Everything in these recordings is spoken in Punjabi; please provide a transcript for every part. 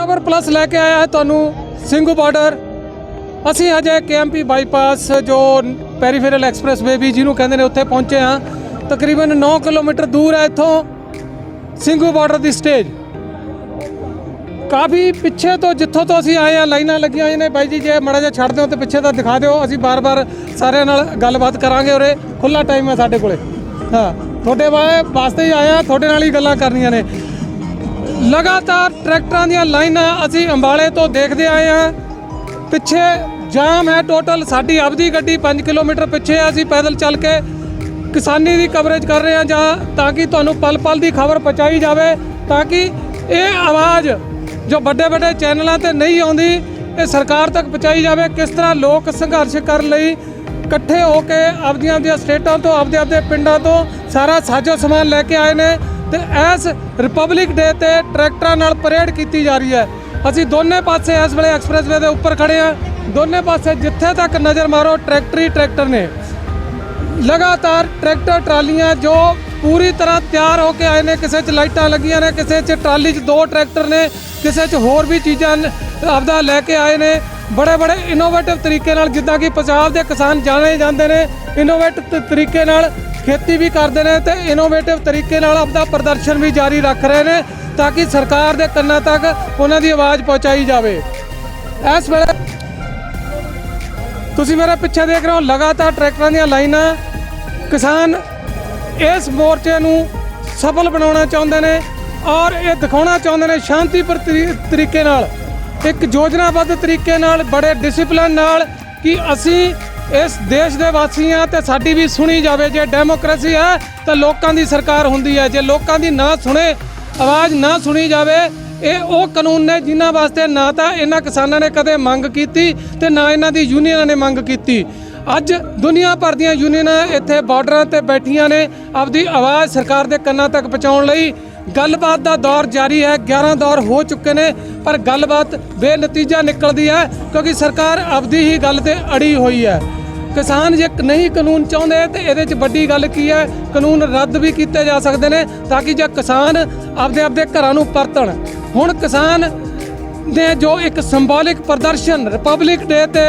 ਕਵਰ ਪਲੱਸ ਲੈ ਕੇ ਆਇਆ ਹੈ ਤੁਹਾਨੂੰ ਸਿੰਘੂ ਬਾਰਡਰ ਅਸੀਂ ਅਜੇ ਕੇਐਮਪੀ ਬਾਈਪਾਸ ਜੋ ਪੈਰੀਫੇਰਲ ਐਕਸਪ੍ਰੈਸਵੇ ਵੀ ਜਿਹਨੂੰ ਕਹਿੰਦੇ ਨੇ ਉੱਥੇ ਪਹੁੰਚੇ ਹਾਂ। ਤਕਰੀਬਨ 9 ਕਿਲੋਮੀਟਰ ਦੂਰ ਹੈ ਇੱਥੋਂ ਸਿੰਘੂ ਬਾਰਡਰ ਦੀ ਸਟੇਜ ਕਾਫੀ ਪਿੱਛੇ ਤੋਂ ਜਿੱਥੋਂ ਤੋਂ ਅਸੀਂ ਆਏ ਆ ਲਾਈਨਾਂ ਲੱਗੀਆਂ ਹੋਈਆਂ ਨੇ। ਬਾਈ ਜੀ, ਜੇ ਮੜਾ ਜਿਹਾ ਛੱਡ ਦਿਓ ਤੇ ਪਿੱਛੇ ਤਾਂ ਦਿਖਾ ਦਿਓ। ਅਸੀਂ ਬਾਰ-ਬਾਰ ਸਾਰਿਆਂ ਨਾਲ ਗੱਲਬਾਤ ਕਰਾਂਗੇ ਉਰੇ। ਖੁੱਲਾ ਟਾਈਮ ਹੈ ਸਾਡੇ ਕੋਲੇ। ਹਾਂ, ਤੁਹਾਡੇ ਵਾ- ਵਾਸਤੇ ਹੀ ਆਇਆ ਤੁਹਾਡੇ ਨਾਲ ਹੀ ਗੱਲਾਂ ਕਰਨੀਆਂ ਨੇ। ਲਗਾਤਾਰ ਟਰੈਕਟਰਾਂ ਦੀਆਂ ਲਾਈਨਾਂ ਅਸੀਂ ਅੰਬਾਲੇ ਤੋਂ ਦੇਖਦੇ ਆਏ ਹਾਂ। ਪਿੱਛੇ ਜਾਮ ਹੈ ਟੋਟਲ ਸਾਡੀ ਆਪਦੀ ਗੱਡੀ 5 ਕਿਲੋਮੀਟਰ ਪਿੱਛੇ ਆ। ਅਸੀਂ ਪੈਦਲ ਚੱਲ ਕੇ ਕਿਸਾਨੀ ਦੀ ਕਵਰੇਜ ਕਰ ਰਹੇ ਹਾਂ ਜਾਂ ਤਾਂ ਕਿ ਤੁਹਾਨੂੰ ਪਲ ਪਲ ਦੀ ਖਬਰ ਪਹੁੰਚਾਈ ਜਾਵੇ, ਤਾਂ ਕਿ ਇਹ ਆਵਾਜ਼ ਜੋ ਵੱਡੇ ਵੱਡੇ ਚੈਨਲਾਂ ਤੇ ਨਹੀਂ ਆਉਂਦੀ, ਇਹ ਸਰਕਾਰ ਤੱਕ ਪਹੁੰਚਾਈ ਜਾਵੇ। ਕਿਸ ਤਰ੍ਹਾਂ ਲੋਕ ਸੰਘਰਸ਼ ਕਰਨ ਲਈ ਇਕੱਠੇ ਹੋ ਕੇ ਆਪਦੀਆਂ ਆਪਦੀਆਂ ਸਟੇਟਾਂ ਤੋਂ, ਆਪਦੇ ਆਪਦੇ ਪਿੰਡਾਂ ਤੋਂ ਸਾਰਾ ਸਾਜੋ ਸਮਾਨ ਲੈ ਕੇ ਆਏ ਨੇ। ਤੇ ਇਸ ਰਿਪਬਲਿਕ ਡੇ ਤੇ ਟਰੈਕਟਰਾਂ ਨਾਲ ਪਰੇਡ ਕੀਤੀ ਜਾ ਰਹੀ ਹੈ। ਅਸੀਂ ਦੋਨੇ ਪਾਸੇ ਇਸ ਵੇਲੇ ਐਕਸਪ੍ਰੈਸਵੇ ਦੇ ਉੱਪਰ ਖੜੇ ਆ ਦੋਨੇ ਪਾਸੇ ਜਿੱਥੇ ਤੱਕ ਨਜ਼ਰ ਮਾਰੋ, ਟਰੈਕਟਰ ਹੀ ਟਰੈਕਟਰ ਨੇ। ਲਗਾਤਾਰ ਟਰੈਕਟਰ ਟਰਾਲੀਆਂ ਜੋ ਪੂਰੀ ਤਰ੍ਹਾਂ ਤਿਆਰ ਹੋ ਕੇ ਆਏ ਨੇ, ਕਿਸੇ 'ਚ ਲਾਈਟਾਂ ਲੱਗੀਆਂ ਨੇ, ਕਿਸੇ 'ਚ ਟਰਾਲੀ 'ਚ ਦੋ ਟਰੈਕਟਰ ਨੇ, ਕਿਸੇ 'ਚ ਹੋਰ ਵੀ ਚੀਜ਼ਾਂ ਆਪਦਾ ਲੈ ਕੇ ਆਏ ਨੇ। ਬੜੇ ਬੜੇ ਇਨੋਵੇਟਿਵ ਤਰੀਕੇ ਨਾਲ ਜਿੱਦਾਂ ਕਿ ਪੰਜਾਬ ਦੇ ਕਿਸਾਨ ਜਾਣੇ ਜਾਂਦੇ ਨੇ ਇਨੋਵੇਟਿਵ ਤਰੀਕੇ ਨਾਲ ਖੇਤੀ ਵੀ ਕਰਦੇ ਨੇ ਤੇ ਇਨੋਵੇਟਿਵ ਤਰੀਕੇ ਨਾਲ ਆਪਦਾ ਪ੍ਰਦਰਸ਼ਨ ਵੀ ਜਾਰੀ ਰੱਖ ਰਹੇ ਨੇ ਤਾਂ ਕਿ ਸਰਕਾਰ ਦੇ ਕੰਨਾਂ ਤੱਕ ਉਹਨਾਂ ਦੀ ਆਵਾਜ਼ ਪਹੁੰਚਾਈ ਜਾਵੇ। ਇਸ ਵੇਲੇ ਤੁਸੀਂ ਮੇਰੇ ਪਿੱਛੇ ਦੇਖ ਰਹੇ ਹੋ, ਲਗਾਤਾਰ ਟਰੈਕਟਰਾਂ ਦੀਆਂ ਲਾਈਨਾਂ, ਕਿਸਾਨ ਇਸ ਮੋਰਚੇ ਨੂੰ ਸਫਲ ਬਣਾਉਣਾ ਚਾਹੁੰਦੇ ਨੇ ਔਰ ਇਹ ਦਿਖਾਉਣਾ ਚਾਹੁੰਦੇ ਨੇ ਸ਼ਾਂਤੀਪੂਰ ਤਰੀ- ਤਰੀਕੇ ਨਾਲ। ਇੱਕ ਯੋਜਨਾਬੱਧ ਤਰੀਕੇ ਨਾਲ, ਬੜੇ ਡਿਸਪਲਿਨ ਨਾਲ ਕਿ ਅਸੀਂ ਇਸ ਦੇਸ਼ ਦੇ ਵਾਸੀ ਹਾਂ ਤੇ ਸਾਡੀ ਵੀ ਸੁਣੀ ਜਾਵੇ। ਜੇ ਡੈਮੋਕ੍ਰੇਸੀ ਹੈ, ਤਾਂ ਲੋਕਾਂ ਦੀ ਸਰਕਾਰ ਹੁੰਦੀ ਹੈ। ਜੇ ਲੋਕਾਂ ਦੀ ਨਾ ਸੁਣੇ, ਆਵਾਜ਼ ਨਾ ਸੁਣੀ ਜਾਵੇ, ਇਹ ਉਹ ਕਾਨੂੰਨ ਨੇ ਜਿਨ੍ਹਾਂ ਵਾਸਤੇ ਨਾ ਤਾਂ ਇਹਨਾਂ ਕਿਸਾਨਾਂ ਨੇ ਕਦੇ ਮੰਗ ਕੀਤੀ ਤੇ ਨਾ ਇਹਨਾਂ ਦੀ ਯੂਨੀਅਨਾਂ ਨੇ ਮੰਗ ਕੀਤੀ। ਅੱਜ ਦੁਨੀਆ ਭਰ ਦੀਆਂ ਯੂਨੀਅਨਾਂ ਇੱਥੇ ਬਾਰਡਰਾਂ ਤੇ ਬੈਠੀਆਂ ਨੇ। ਆਪਦੀ ਆਵਾਜ਼ ਸਰਕਾਰ ਦੇ ਕੰਨਾਂ ਤੱਕ ਪਹੁੰਚਾਉਣ ਲਈ। ਗੱਲਬਾਤ ਦਾ ਦੌਰ ਜਾਰੀ ਹੈ 11 ਦੌਰ ਹੋ ਚੁੱਕੇ ਨੇ, ਪਰ ਗੱਲਬਾਤ ਬੇਨਤੀਜਾ ਨਿਕਲਦੀ ਹੈ ਕਿਉਂਕਿ ਸਰਕਾਰ ਆਪਦੀ ਹੀ ਗੱਲ ਤੇ ਅੜੀ ਹੋਈ ਹੈ। ਕਿਸਾਨ ਜੇ ਨਹੀਂ ਕਾਨੂੰਨ ਚਾਹੁੰਦੇ ਤੇ ਇਹਦੇ 'ਚ ਵੱਡੀ ਗੱਲ ਕੀ ਹੈ? ਕਾਨੂੰਨ ਰੱਦ ਵੀ ਕੀਤੇ ਜਾ ਸਕਦੇ ਨੇ ਤਾਂ ਕਿ ਜੇ ਕਿਸਾਨ ਆਪਦੇ ਆਪਦੇ ਘਰਾਂ ਨੂੰ ਪਰਤਣ। ਹੁਣ ਕਿਸਾਨ ਨੇ ਜੋ ਇੱਕ ਸਿੰਬੋਲਿਕ ਪ੍ਰਦਰਸ਼ਨ ਰਿਪਬਲਿਕ ਡੇ ਤੇ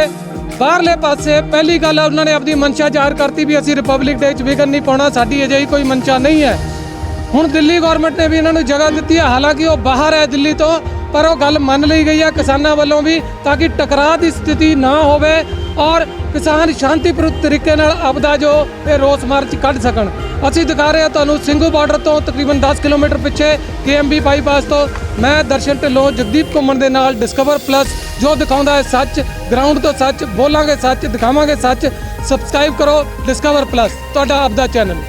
ਬਾਹਰਲੇ ਪਾਸੇ ਪਹਿਲੀ ਗੱਲ ਉਹਨਾਂ ਨੇ ਆਪਣੀ ਮਨਸ਼ਾ ਜ਼ਾਹਰ ਕਰਤੀ ਵੀ ਅਸੀਂ ਰਿਪਬਲਿਕ ਡੇ 'ਚ ਵਿਗਨ ਨਹੀਂ ਪਾਉਣਾ, ਸਾਡੀ ਅਜਿਹੀ ਕੋਈ ਮਨਸ਼ਾ ਨਹੀਂ ਹੈ। ਹੁਣ ਦਿੱਲੀ ਗਵਰਨਮੈਂਟ ਨੇ ਵੀ ਇਹਨਾਂ ਨੂੰ ਜਗ੍ਹਾ ਦਿੱਤੀ ਹੈ ਹਾਲਾਂਕਿ ਉਹ ਬਾਹਰ ਹੈ ਦਿੱਲੀ ਤੋਂ, ਪਰ ਉਹ ਗੱਲ ਮੰਨ ਲਈ ਗਈ ਹੈ ਕਿਸਾਨਾਂ ਵੱਲੋਂ ਵੀ, ਤਾਂ ਕਿ ਟਕਰਾਅ ਦੀ ਸਥਿਤੀ ਨਾ ਹੋਵੇ ਔਰ ਕਿਸਾਨ ਸ਼ਾਂਤੀਪੂਰਨ ਤਰੀਕੇ ਨਾਲ ਆਪਦਾ ਜੋ ਇਹ ਰੋਸ ਮਾਰਚ ਕੱਢ ਸਕਣ। ਅਸੀਂ ਦਿਖਾ ਰਹੇ ਹਾਂ ਤੁਹਾਨੂੰ ਸਿੰਘੂ ਬਾਰਡਰ ਤੋਂ ਤਕਰੀਬਨ 10 ਕਿਲੋਮੀਟਰ ਪਿੱਛੇ ਕੇਐਮਬੀ ਬਾਈਪਾਸ ਤੋਂ ਮੈਂ ਦਰਸ਼ਨ ਢਿੱਲੋਂ ਜਗਦੀਪ ਘੁੰਮਣ ਦੇ ਨਾਲ ਡਿਸਕਵਰ ਪਲੱਸ ਜੋ ਦਿਖਾਉਂਦਾ ਹੈ ਸੱਚ ਗਰਾਊਂਡ ਤੋਂ ਸੱਚ, ਬੋਲਾਂਗੇ ਸੱਚ, ਦਿਖਾਵਾਂਗੇ ਸੱਚ ਸਬਸਕ੍ਰਾਈਬ ਕਰੋ ਡਿਸਕਵਰ ਪਲੱਸ ਤੁਹਾਡਾ ਆਪਦਾ ਚੈਨਲ